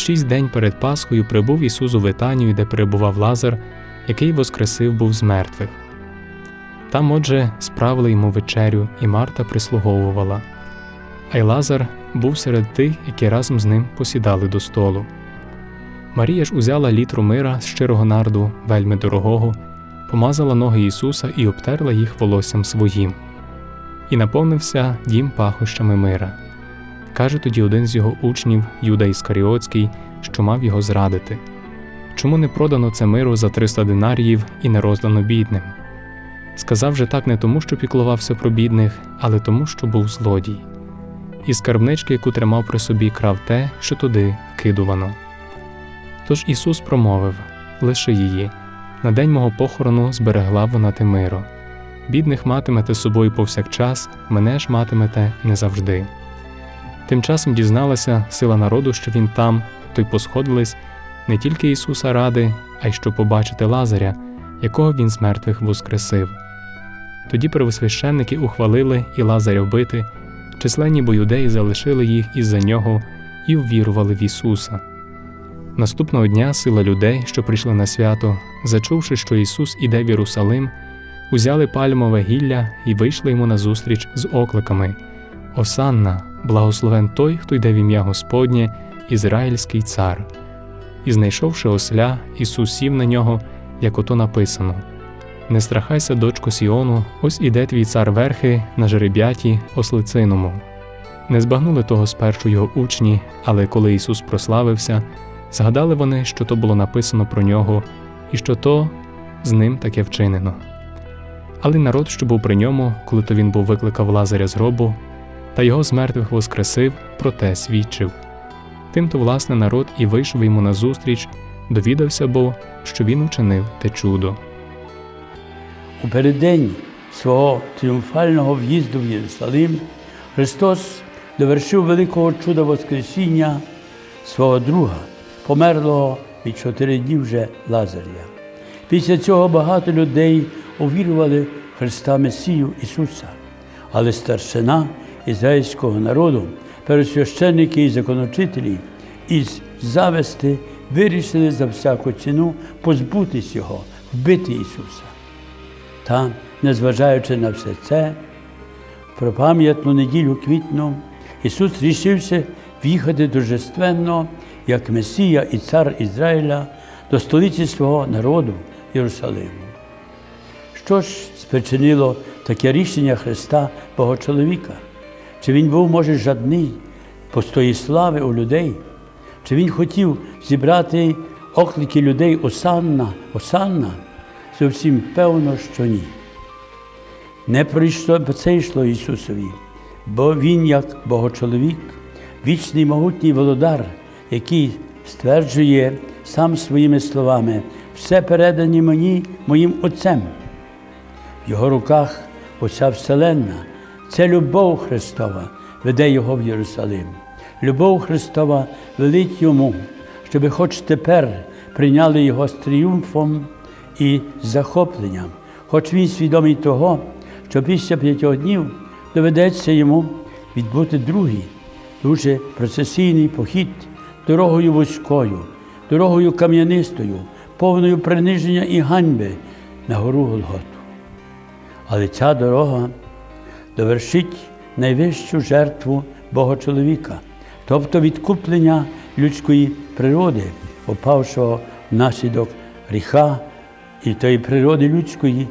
Шість день перед Пасхою прибув Ісус у Витанію, де перебував Лазар, який воскресив був з мертвих. Там, отже, справили йому вечерю, і Марта прислуговувала. А й Лазар був серед тих, які разом з ним посідали до столу. Марія ж узяла літру мира з щирого нарду, вельми дорогого, помазала ноги Ісуса і обтерла їх волоссям своїм. І наповнився дім пахощами мира. Каже тоді один з його учнів, Юда Іскаріотський, що мав його зрадити. Чому не продано це миру за 300 динаріїв і не роздано бідним? Сказав же так не тому, що піклувався про бідних, але тому, що був злодій. І скарбнички, яку тримав при собі, крав те, що туди вкидувано. Тож Ісус промовив лиши її, на день мого похорону зберегла вона те миро. Бідних матимете собою повсякчас, мене ж матимете не завжди. Тим часом дізналася сила народу, що він там, то й посходились не тільки Ісуса ради, а й щоб побачити Лазаря, якого він з мертвих воскресив. Тоді первосвященники ухвалили і Лазаря вбити, численні бо юдеї залишили їх із-за нього і ввірували в Ісуса. Наступного дня сила людей, що прийшли на свято, зачувши, що Ісус іде в Єрусалим, узяли пальмове гілля і вийшли йому назустріч з окликами Осанна, благословен той, хто йде в ім'я Господнє, Ізраїльський цар. І знайшовши осля, Ісус сів на нього, як ото написано: Не страхайся, дочко Сіону, ось іде твій цар верхи на жереб'яті ослициному. Не збагнули того спершу його учні, але коли Ісус прославився, згадали вони, що то було написано про нього, і що то з ним таке вчинено. Але народ, що був при ньому, коли то він був викликав Лазаря з гробу, та його з мертвих воскресив, про те свідчив. Тимто, власне, народ і вийшов йому назустріч, довідався бо, що він учинив те чудо. У переддень свого тріумфального в'їзду в Єрусалим Христос довершив великого чуда Воскресіння свого друга, померлого від чотири дні вже Лазаря. Після цього багато людей увірували в Христа Месію Ісуса, але старшина ізраїльського народу, пересвященники і законочителі із зависти вирішили за всяку ціну позбутись Його, вбити Ісуса. Та, незважаючи на все це, про пам'ятну неділю квітну Ісус рішився в'їхати торжественно, як Месія і цар Ізраїля до столиці свого народу Єрусалиму. Що ж спричинило таке рішення Христа Бога чоловіка? Чи він був, може, жадний пустої слави у людей? Чи він хотів зібрати оклики людей Осанна, Осанна? Зовсім певно, що ні. Не пройшло це йшло Ісусові, бо Він, як Богочоловік, вічний могутній володар, який стверджує сам своїми словами, все передані мені моїм Отцем. В його руках оця Вселенна, це любов Христова веде Його в Єрусалим. Любов Христова велить йому, щоби хоч тепер прийняли його з тріумфом і захопленням, хоч він свідомий того, що після п'ятьох днів доведеться йому відбути другий, дуже процесійний похід дорогою вузькою, дорогою кам'янистою, повною приниження і ганьби на гору Голготу. Але ця дорога довершить найвищу жертву Бога чоловіка, тобто відкуплення людської природи, опавшого внаслідок гріха і тої природи людської,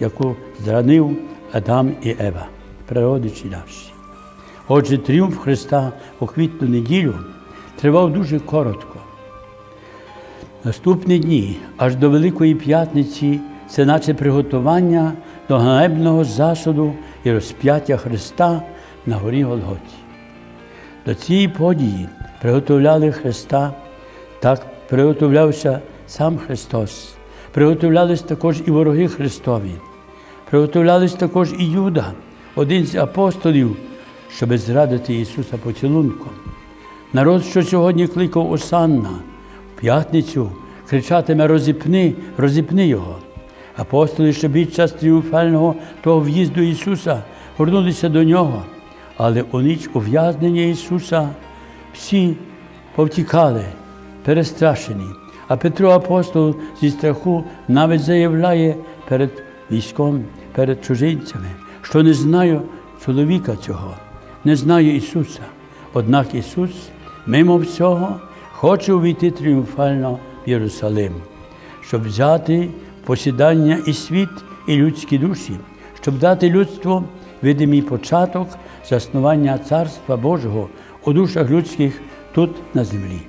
яку зранив Адам і Ева, природичі наші. Отже, тріумф Христа у квітну неділю тривав дуже коротко. Наступні дні, аж до Великої П'ятниці, це наче приготування до ганебного засуду і розп'яття Христа на горі Голготі. До цієї події приготовляли Христа, так приготовлявся сам Христос. Приготовлялись також і вороги Христові, приготовлялись також і Юда, один з апостолів, щоб зрадити Ісуса поцілунком. Народ, що сьогодні кликав Осанна, в п'ятницю кричатиме Розіпни, розіпни Його. Апостоли, що під час тріумфального того в'їзду Ісуса горнулися до Нього, але у ніч ув'язнення Ісуса всі повтікали, перестрашені. А Петро апостол зі страху навіть заявляє перед військом, перед чужинцями, що не знаю чоловіка цього, не знаю Ісуса. Однак Ісус, мимо всього, хоче увійти тріумфально в Єрусалим, щоб взяти посідання і світ, і людські душі, щоб дати людству видимий початок заснування Царства Божого у душах людських тут на землі.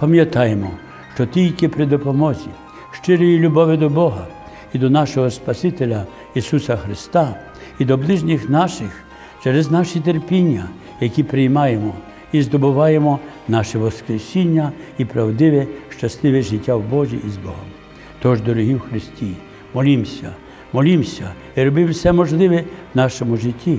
Пам'ятаємо, що тільки при допомозі щирої любові до Бога і до нашого Спасителя Ісуса Христа, і до ближніх наших через наші терпіння, які приймаємо і здобуваємо наше Воскресіння і правдиве, щасливе життя в Божі і з Богом. Тож, дорогі в Христі, молімося, молімося і робимо все можливе в нашому житті,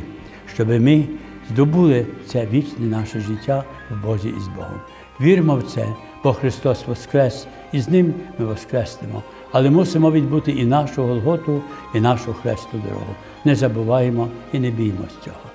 щоб ми здобули це вічне наше життя в Бозі і з Богом. Віримо в це, бо Христос Воскрес, і з Ним ми воскреснемо. Але мусимо відбути і нашу Голготу, і нашу хресту дорогу. Не забуваємо і не біймось цього.